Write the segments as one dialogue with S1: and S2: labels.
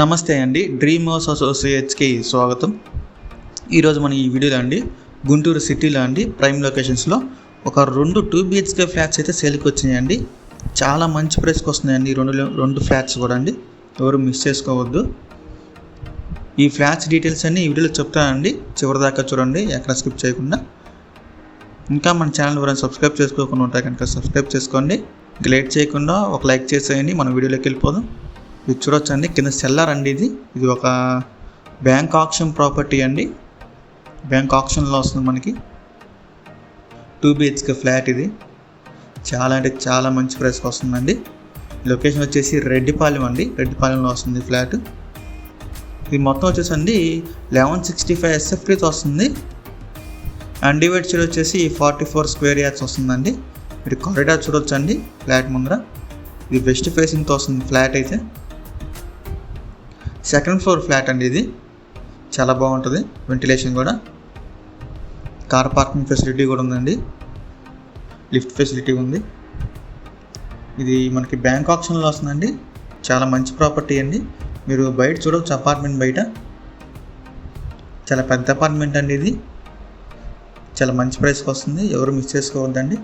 S1: నమస్తే అండి dream house అసోసియేట్స్కి స్వాగతం. ఈరోజు మన ఈ వీడియోలో అండి గుంటూరు సిటీలో అండి ప్రైమ్ లొకేషన్స్లో ఒక రెండు టూ బిహెచ్కే ఫ్లాట్స్ అయితే సేల్కి వచ్చినాయండి చాలా మంచి ప్రైస్కి వస్తున్నాయండి రెండు రెండు ఫ్లాట్స్ కూడా అండి. ఎవరు మిస్ చేసుకోవద్దు. ఈ ఫ్లాట్స్ డీటెయిల్స్ అన్ని ఈ వీడియోలో చెప్తానండి చివరిదాకా చూడండి ఎక్కడ స్కిప్ చేయకుండా. ఇంకా మన ఛానల్ ఎవరైనా సబ్స్క్రైబ్ చేసుకోకుండా ఉంటే కనుక సబ్స్క్రైబ్ చేసుకోండి. గ్లేట్ లేట్ చేయకుండా ఒక లైక్ చేసేయండి. మన వీడియోలోకి వెళ్ళిపోదాం. ఇది చూడొచ్చండి. కింద సెల్లర్ అండి ఇది. ఇది ఒక బ్యాంక్ ఆప్షన్ ప్రాపర్టీ అండి. బ్యాంక్ ఆప్షన్లో వస్తుంది మనకి. టూ బిహెచ్కే ఫ్లాట్ ఇది. చాలా అంటే చాలా మంచి ప్రైస్కి వస్తుందండి. లొకేషన్ వచ్చేసి రెడ్డిపాలెం అండి. రెడ్డిపాలెంలో వస్తుంది ఫ్లాట్. ఇది మొత్తం వచ్చేసి అండి లెవెన్ సిక్స్టీ ఫైవ్ ఎస్ఎఫ్టీతో వస్తుంది. అన్డివైడ్ చీర వచ్చేసి ఫార్టీ ఫోర్ స్క్వేర్ యార్డ్స్ వస్తుందండి. మీరు కారిడార్ చూడొచ్చండి ఫ్లాట్ ముందర. ఇది వెస్ట్ ఫేసింగ్తో వస్తుంది ఫ్లాట్ అయితే. సెకండ్ ఫ్లోర్ ఫ్లాట్ అండి ఇది. చాలా బాగుంటుంది. వెంటిలేషన్ కూడా. కార్ పార్కింగ్ ఫెసిలిటీ కూడా ఉందండి. లిఫ్ట్ ఫెసిలిటీ ఉంది. ఇది మనకి బ్యాంక్ ఆప్షన్లో వస్తుందండి. చాలా మంచి ప్రాపర్టీ అండి. మీరు బయట చూడవచ్చు అపార్ట్మెంట్ బయట. చాలా పెద్ద అపార్ట్మెంట్ అండి ఇది. చాలా మంచి ప్రైస్కి వస్తుంది. ఎవరు మిస్ చేసుకోవద్దండి.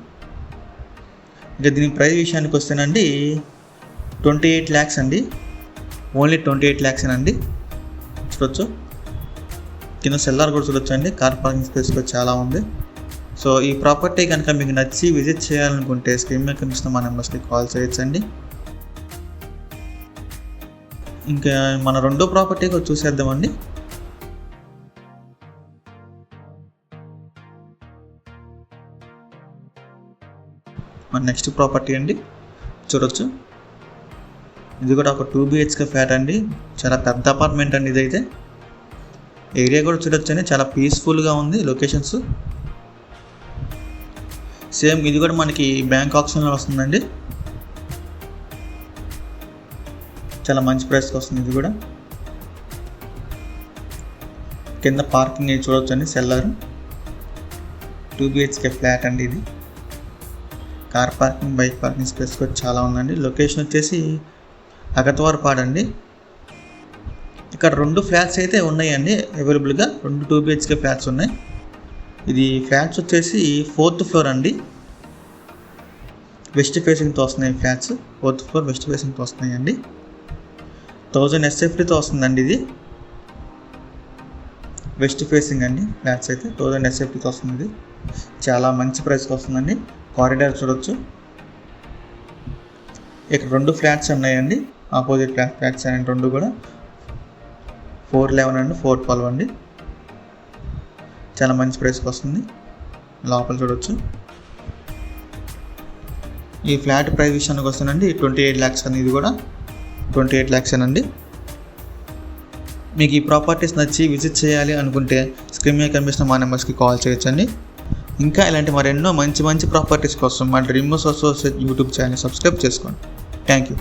S1: ఇంకా దీని ప్రైస్ విషయానికి వస్తేనండి ట్వంటీ ఎయిట్ ల్యాక్స్ అండి. ఓన్లీ ట్వంటీ ఎయిట్ ల్యాక్స్ అండి చూడొచ్చు. కింద సెల్లార్ కూడా చూడొచ్చు అండి కార్ పార్కింగ్ స్పేస్ కూడా చాలా ఉంది. సో ఈ ప్రాపర్టీ కనుక మీకు నచ్చి విజిట్ చేయాలనుకుంటే స్క్రీన్ మీద కనిపిస్తున్న మా నెంబర్స్కి కాల్ చేయొచ్చండి. ఇంకా మన రెండో ప్రాపర్టీ కూడా చూసేద్దామండి. మన నెక్స్ట్ ప్రాపర్టీ అండి. చూడొచ్చు. ఇది కూడా ఒక టూ బిహెచ్కే ఫ్లాట్ అండి. చాలా పెద్ద అపార్ట్మెంట్ అండి ఇదైతే. ఏరియా కూడా చూడొచ్చు అండి చాలా పీస్ఫుల్గా ఉంది లొకేషన్స్ సేమ్ ఇది కూడా మనకి బ్యాంక్ ఆప్షన్లో వస్తుందండి. చాలా మంచి ప్రైస్కి వస్తుంది ఇది కూడా. కింద పార్కింగ్ చూడొచ్చు అండి సెల్లర్ టూ బిహెచ్కే ఫ్లాట్ అండి ఇది. Car parking bike parking space కూడా చాలా ఉందండి. లొకేషన్ వచ్చేసి అగతవారు పాడండి. ఇక్కడ రెండు ఫ్లాట్స్ అయితే ఉన్నాయండి. అవైలబుల్గా రెండు టూ బిహెచ్కే ఫ్లాట్స్ ఉన్నాయి. ఇది ఫ్లాట్స్ వచ్చేసి ఫోర్త్ ఫ్లోర్ అండి. వెస్ట్ ఫేసింగ్తో వస్తున్నాయి ఫ్లాట్స్ ఫోర్త్ ఫ్లోర్ వెస్ట్ ఫేసింగ్తో వస్తున్నాయి అండి థౌజండ్ ఎస్ఎఫ్టీతో వస్తుందండి ఇది. వెస్ట్ ఫేసింగ్ అండి ఫ్లాట్స్ అయితే. థౌజండ్ ఎస్ఎఫ్టీతో వస్తుంది ఇది. చాలా మంచి ప్రైస్కి వస్తుందండి. కారిడార్ చూడొచ్చు. ఇక్కడ రెండు ఫ్లాట్స్ ఉన్నాయండి. ఆపోజిట్ ఫ్లాట్ ఫ్లాట్స్ అండ్ రెండు కూడా. ఫోర్ లెవెన్ అండి ఫోర్ ట్వెల్వ్ అండి. చాలా మంచి ప్రైస్కి వస్తుంది. లోపల చూడవచ్చు ఈ ఫ్లాట్ ప్రైస్ విషయానికి వస్తుందండి ట్వంటీ ఎయిట్ ల్యాక్స్ అని ఇది కూడా. ట్వంటీ ఎయిట్ ల్యాక్స్ అండి మీకు ఈ ప్రాపర్టీస్ నచ్చి విజిట్ చేయాలి అనుకుంటే స్క్రీన్ మీద కనిపిస్తున్న మా నెంబర్స్కి కాల్ చేయొచ్చండి. ఇంకా ఇలాంటి మరెన్నో మంచి మంచి ప్రాపర్టీస్ కోసం మా dream associate YouTube channel subscribe చేసుకోండి. Thank you.